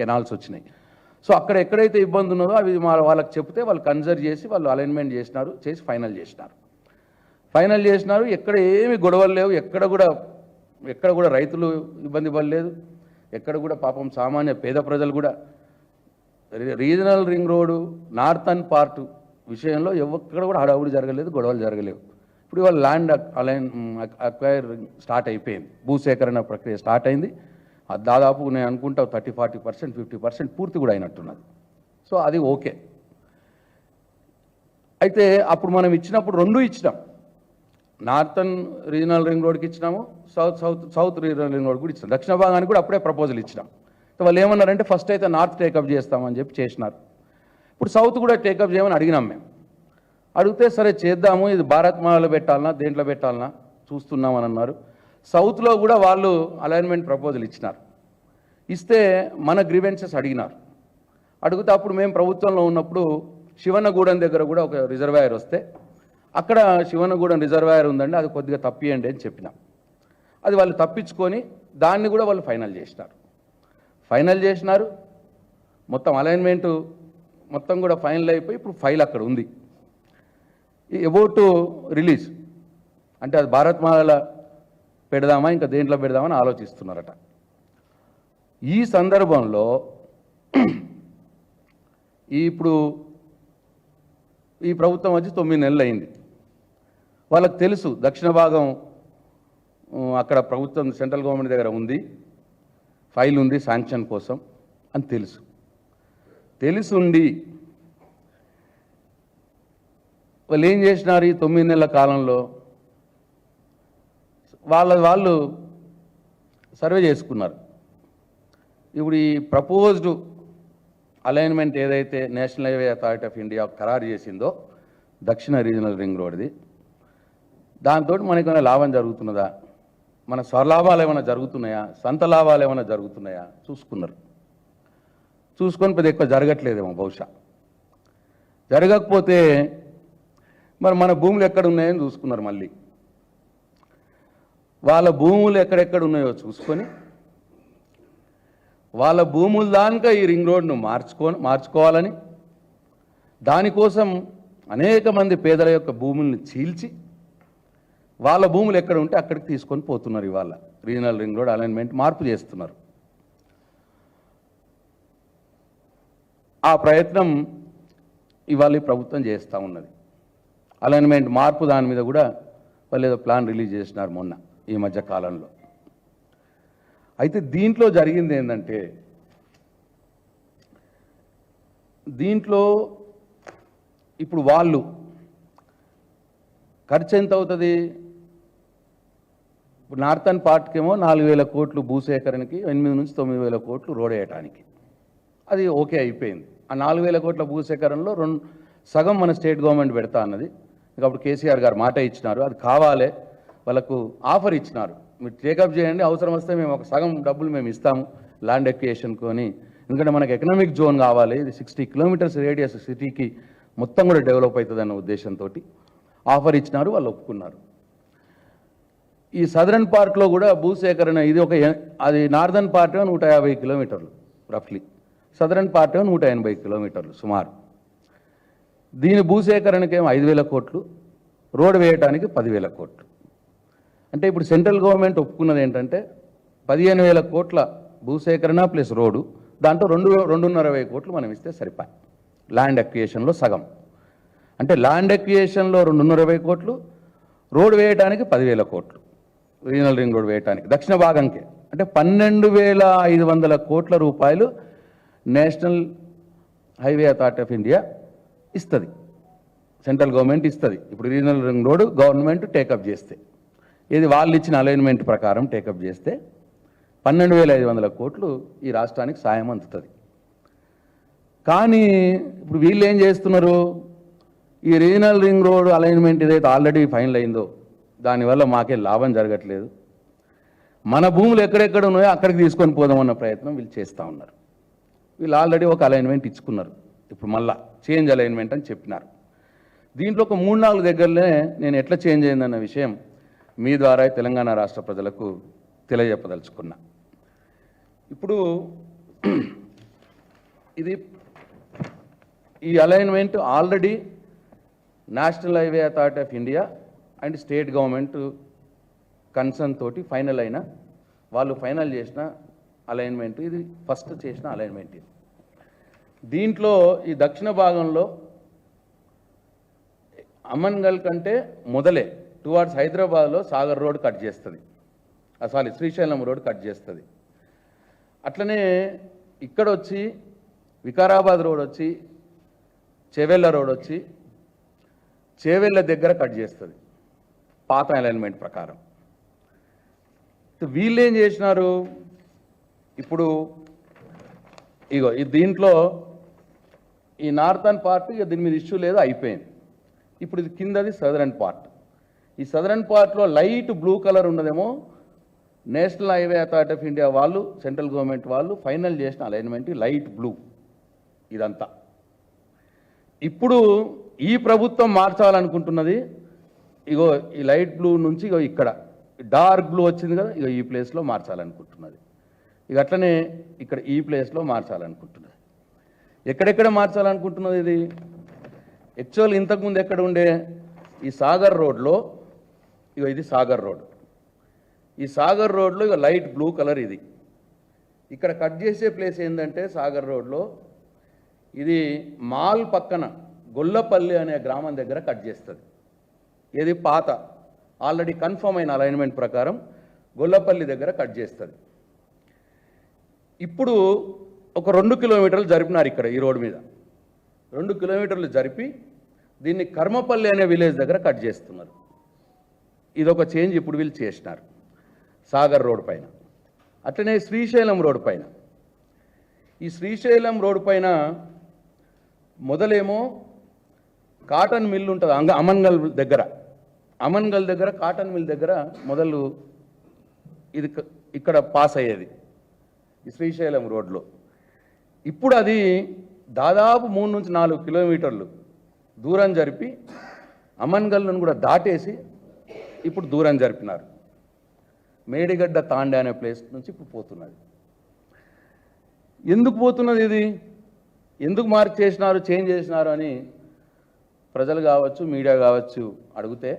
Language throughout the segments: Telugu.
కెనాల్స్ వచ్చినాయి. సో అక్కడ ఎక్కడైతే ఇబ్బంది ఉన్నదో అవి మా వాళ్ళకి చెప్తే వాళ్ళు కన్సర్వ్ చేసి వాళ్ళు అలైన్మెంట్ చేసినారు చేసి ఫైనల్ చేసినారు. ఫైనల్ చేసినారు ఎక్కడ ఏమి గొడవలు లేవు ఎక్కడ కూడా ఎక్కడ కూడా రైతులు ఇబ్బంది పడలేదు ఎక్కడ కూడా పాపం సామాన్య పేద ప్రజలు కూడా. Regional ring road northern part విషయంలో ఎక్కడ కూడా హడావుడి జరగలేదు గొడవలు జరగలేవు. ఇప్పుడు ఇవాళ ల్యాండ్ అలైన్ అక్వైర్ స్టార్ట్ అయిపోయింది. భూసేకరణ ప్రక్రియ స్టార్ట్ అయింది. దాదాపు నేను అనుకుంటా thirty forty percent fifty percent పూర్తి కూడా అయినట్టున్నది. సో అది ఓకే. అయితే అప్పుడు మనం ఇచ్చినప్పుడు రెండు ఇచ్చినాం. నార్థన్ రీజనల్ రింగ్ రోడ్కి ఇచ్చినాము south south south regional ring road కూడా ఇచ్చినాం. దక్షిణ భాగానికి కూడా అప్పుడే ప్రపోజల్ ఇచ్చినాం. వాళ్ళు ఏమన్నారంటే ఫస్ట్ అయితే నార్త్ టేకప్ చేస్తామని చెప్పి చేసినారు. ఇప్పుడు సౌత్ కూడా టేకప్ చేయమని అడిగినాం మేము. అడిగితే సరే చేద్దాము ఇది భారత్ మాలలో పెట్టాలనా దేంట్లో పెట్టాలనా చూస్తున్నామని అన్నారు. సౌత్లో కూడా వాళ్ళు అలైన్మెంట్ ప్రపోజల్ ఇచ్చినారు. ఇస్తే మన గ్రీవెన్సెస్ అడిగినారు. అడిగితే అప్పుడు మేము ప్రభుత్వంలో ఉన్నప్పుడు శివనగూడెం దగ్గర కూడా ఒక రిజర్వాయర్ వస్తే అక్కడ శివనగూడెం రిజర్వాయర్ ఉందండి అది కొద్దిగా తప్పియండి అని చెప్పినాం. అది వాళ్ళు తప్పించుకొని దాన్ని కూడా వాళ్ళు ఫైనల్ చేసినారు. ఫైనల్ చేసినారు. మొత్తం అలైన్మెంటు మొత్తం కూడా ఫైనల్ అయిపోయి ఇప్పుడు ఫైల్ అక్కడ ఉంది. About release. అంటే అది భారత్ మాల పెడదామా ఇంకా దేంట్లో పెడదామని ఆలోచిస్తున్నారట. ఈ సందర్భంలో ఇప్పుడు ఈ ప్రభుత్వం వచ్చి తొమ్మిది నెలలు అయింది. వాళ్ళకు తెలుసు దక్షిణ భాగం అక్కడ ప్రభుత్వం సెంట్రల్ గవర్నమెంట్ దగ్గర ఉంది ఫైల్ ఉంది శాంక్షన్ కోసం అని తెలుసు. తెలుసుండి వాళ్ళు ఏం చేసినారు ఈ తొమ్మిది నెలల కాలంలో? వాళ్ళ వాళ్ళు సర్వే చేసుకున్నారు. ఇప్పుడు ఈ ప్రపోజ్డ్ అలైన్మెంట్ ఏదైతే national highway authority of India ఖరారు చేసిందో దక్షిణ రీజనల్ రింగ్ రోడ్ది దాంతో మనకి ఏమైనా లాభం జరుగుతున్నదా? మన స్వలాభాలు ఏమైనా జరుగుతున్నాయా? సొంత లాభాలు ఏమైనా జరుగుతున్నాయా? చూసుకున్నారు. చూసుకొని పెద్ద ఎక్కువ జరగట్లేదేమో బహుశా. జరగకపోతే మరి మన భూములు ఎక్కడ ఉన్నాయని చూసుకున్నారు మళ్ళీ. వాళ్ళ భూములు ఎక్కడెక్కడ ఉన్నాయో చూసుకొని వాళ్ళ భూములు దానిక ఈ రింగ్ రోడ్ను మార్చుకో మార్చుకోవాలని దానికోసం అనేక మంది పేదల యొక్క భూముల్ని చీల్చి వాళ్ళ భూములు ఎక్కడ ఉంటే అక్కడికి తీసుకొని పోతున్నారు ఇవాళ. రీజనల్ రింగ్ రోడ్ అలైన్మెంట్ మార్పు చేస్తున్నారు. ఆ ప్రయత్నం ఇవాళ ప్రభుత్వం చేస్తూ ఉన్నది. అలైన్మెంట్ మార్పు దాని మీద కూడా వాళ్ళు ఏదో ప్లాన్ రిలీజ్ చేసినారు మొన్న. ఈ మధ్య కాలంలో. అయితే దీంట్లో జరిగింది ఏంటంటే దీంట్లో ఇప్పుడు వాళ్ళు ఖర్చు ఎంత అవుతుంది? ఇప్పుడు నార్థన్ పార్ట్కేమో నాలుగు వేల కోట్లు భూసేకరణకి ఎనిమిది నుంచి తొమ్మిది వేల కోట్లు రోడ్ వేయటానికి అది ఓకే అయిపోయింది. ఆ నాలుగు వేల కోట్ల భూసేకరణలో రెండు సగం మన స్టేట్ గవర్నమెంట్ పెడతా అన్నది. ఇక అప్పుడు కేసీఆర్ గారు మాట ఇచ్చినారు. అది కావాలి. వాళ్ళకు ఆఫర్ ఇచ్చినారు. మీరు టేకప్ చేయండి అవసరం వస్తే మేము ఒక సగం డబ్బులు మేము ఇస్తాము ల్యాండ్ ఎక్వియేషన్ కొని ఎందుకంటే మనకు ఎకనామిక్ జోన్ కావాలి ఇది సిక్స్టీ కిలోమీటర్స్ రేడియస్ సిటీకి మొత్తం కూడా డెవలప్ అవుతుంది అన్న ఉద్దేశంతో ఆఫర్ ఇచ్చినారు వాళ్ళు ఒప్పుకున్నారు. ఈ సదరన్ పార్క్లో కూడా భూసేకరణ ఇది ఒక అది నార్దర్న్ పార్ట్ నూట యాభై కిలోమీటర్లు రఫ్లీ సదరన్ పార్ట్ నూట ఎనభై కిలోమీటర్లు సుమారు. దీని భూసేకరణకేమో ఐదు వేల కోట్లు రోడ్ వేయటానికి పదివేల కోట్లు. అంటే ఇప్పుడు సెంట్రల్ గవర్నమెంట్ ఒప్పుకున్నది ఏంటంటే పదిహేను వేల కోట్ల భూసేకరణ ప్లస్ రోడ్డు దాంట్లో రెండు రెండున్నర వేల కోట్లు మనం ఇస్తే సరిపాయి. ల్యాండ్ అక్వియేషన్లో సగం. అంటే ల్యాండ్ అక్వియేషన్లో రెండున్నర వేల కోట్లు రోడ్ వేయడానికి పదివేల కోట్లు రీజనల్ రింగ్ రోడ్ వేయటానికి దక్షిణ భాగంకే. అంటే పన్నెండు వేల ఐదు వందల కోట్ల రూపాయలు national highway authority of India ఇస్తుంది. సెంట్రల్ గవర్నమెంట్ ఇస్తుంది. ఇప్పుడు regional ring road government take up చేస్తే. ఇది వాళ్ళు ఇచ్చిన అలైన్మెంట్ ప్రకారం టేకప్ చేస్తే పన్నెండు వేల ఐదు వందల కోట్లు ఈ రాష్ట్రానికి సాయం అందుతుంది. కానీ ఇప్పుడు వీళ్ళు ఏం చేస్తున్నారు? ఈ రీజనల్ రింగ్ రోడ్ అలైన్మెంట్ ఏదైతే ఆల్రెడీ ఫైనల్ అయిందో దానివల్ల మాకే లాభం జరగట్లేదు. మన భూములు ఎక్కడెక్కడ ఉన్నాయో అక్కడికి తీసుకొని పోదామన్న ప్రయత్నం వీళ్ళు చేస్తూ ఉన్నారు. వీళ్ళు ఆల్రెడీ ఒక అలైన్మెంట్ ఇచ్చుకున్నారు. ఇప్పుడు మళ్ళా చేంజ్ అలైన్మెంట్ అని చెప్పినారు. దీంట్లో ఒక మూడు నాలుగు దగ్గరనే నేను ఎట్లా చేంజ్ అయిందన్న విషయం మీ ద్వారా తెలంగాణ రాష్ట్ర ప్రజలకు తెలియజెప్పదలుచుకున్నా. ఇప్పుడు ఇది ఈ alignment already national highway authority of India and state government concern తోటి ఫైనల్ అయిన వాళ్ళు ఫైనల్ చేసిన అలైన్మెంట్ ఇది ఫస్ట్ చేసిన అలైన్మెంట్ ఇది. దీంట్లో ఈ దక్షిణ భాగంలో అమన్గల్ కంటే మొదలే టువార్డ్స్ హైదరాబాద్లో సాగర్ రోడ్ కట్ చేస్తుంది. సారీ శ్రీశైలం రోడ్ కట్ చేస్తుంది. అట్లనే ఇక్కడ వచ్చి వికారాబాద్ రోడ్ వచ్చి చేవెళ్ళ రోడ్ వచ్చి చేవెళ్ళ దగ్గర కట్ చేస్తుంది. పాత అలైన్మెంట్ ప్రకారం. వీళ్ళు ఏం చేసినారు? ఇప్పుడు ఇగో ఈ దీంట్లో ఈ నార్థన్ పార్ట్ ఇక దీని మీద ఇష్యూ లేదు అయిపోయింది. ఇప్పుడు ఇది కిందది సదరన్ పార్ట్. ఈ సదరన్ పార్ట్లో లైట్ బ్లూ కలర్ ఉన్నదేమో national highway authority of India వాళ్ళు సెంట్రల్ గవర్నమెంట్ వాళ్ళు ఫైనల్ చేసిన అలైన్మెంట్ లైట్ బ్లూ ఇదంతా. ఇప్పుడు ఈ ప్రభుత్వం మార్చాలనుకుంటున్నది ఇగో ఈ లైట్ బ్లూ నుంచి ఇగో ఇక్కడ డార్క్ బ్లూ వచ్చింది కదా ఇగో ఈ ప్లేస్లో మార్చాలనుకుంటున్నది. ఇక అట్లనే ఇక్కడ ఈ ప్లేస్లో మార్చాలనుకుంటున్నది. ఎక్కడెక్కడ మార్చాలనుకుంటున్నది ఇది? యాక్చువల్ ఇంతకుముందు ఎక్కడ ఉండే? ఈ సాగర్ రోడ్లో ఇగో ఇది సాగర్ రోడ్. ఈ సాగర్ రోడ్లో ఇక లైట్ బ్లూ కలర్ ఇది. ఇక్కడ కట్ చేసే ప్లేస్ ఏంటంటే సాగర్ రోడ్లో ఇది మాల్ పక్కన గొల్లపల్లి అనే గ్రామం దగ్గర కట్ చేస్తుంది. ఇది పాత ఆల్రెడీ కన్ఫర్మ్ అయిన అలైన్మెంట్ ప్రకారం గొల్లపల్లి దగ్గర కట్ చేస్తుంది. ఇప్పుడు ఒక రెండు కిలోమీటర్లు జరిపినారు ఇక్కడ ఈ రోడ్డు మీద. రెండు కిలోమీటర్లు జరిపి దీన్ని కర్మపల్లి అనే విలేజ్ దగ్గర కట్ చేస్తున్నారు. ఇదొక చేంజ్ ఇప్పుడు వీళ్ళు చేసినారు. సాగర్ రోడ్ పైన. అట్లనే శ్రీశైలం రోడ్ పైన. ఈ శ్రీశైలం రోడ్ పైన మొదలేమో కాటన్ మిల్ ఉంటుంది అంగ అమన్గల్ దగ్గర. అమన్గల్ దగ్గర కాటన్ మిల్ దగ్గర మొదలు ఇది ఇక్కడ పాస్ అయ్యేది. ఈ శ్రీశైలం రోడ్లో. ఇప్పుడు అది దాదాపు మూడు నుంచి నాలుగు కిలోమీటర్లు దూరం జరిపి అమన్గల్ను కూడా దాటేసి ఇప్పుడు దూరం జరిపినారు. మేడిగడ్డ తాండే అనే ప్లేస్ నుంచి ఇప్పుడు పోతున్నది. ఎందుకు పోతున్నది ఇది? ఎందుకు మార్క్ చేసినారు చేంజ్ చేసినారు అని ప్రజలు కావచ్చు మీడియా కావచ్చు అడిగితే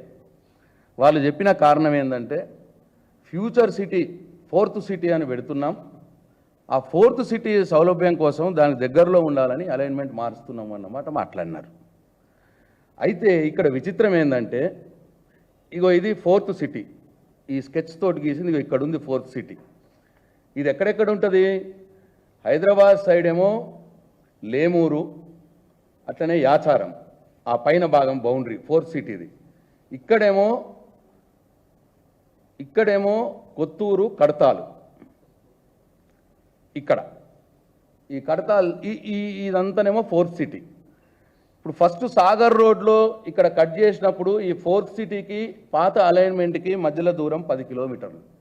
వాళ్ళు చెప్పిన కారణం ఏంటంటే ఫ్యూచర్ సిటీ ఫోర్త్ సిటీ అని పెడుతున్నాం. ఆ ఫోర్త్ సిటీ సౌలభ్యం కోసం దానికి దగ్గరలో ఉండాలని అలైన్మెంట్ మారుస్తున్నాం అన్నమాట మాట్లాడినారు. అయితే ఇక్కడ విచిత్రం ఏంటంటే ఇగో ఇది ఫోర్త్ సిటీ. ఈ స్కెచ్ తోటి గీసింది ఇగో ఇక్కడ ఉంది ఫోర్త్ సిటీ. ఇది ఎక్కడెక్కడ ఉంటుంది? హైదరాబాద్ సైడ్ ఏమో లేమూరు అట్లనే యాచారం. ఆ పైన భాగం బౌండరీ ఫోర్త్ సిటీది ఇక్కడేమో ఇక్కడేమో కొత్తూరు కడతాలు. ఇక్కడ. ఈ కడతాల్ ఈ ఈ ఇదంతానేమో ఫోర్త్ సిటీ. ఇప్పుడు ఫస్ట్ సాగర్ రోడ్లో ఇక్కడ కట్ చేసినప్పుడు ఈ ఫోర్త్ సిటీకి పాత అలైన్మెంట్కి మధ్యలో దూరం పది కిలోమీటర్లు.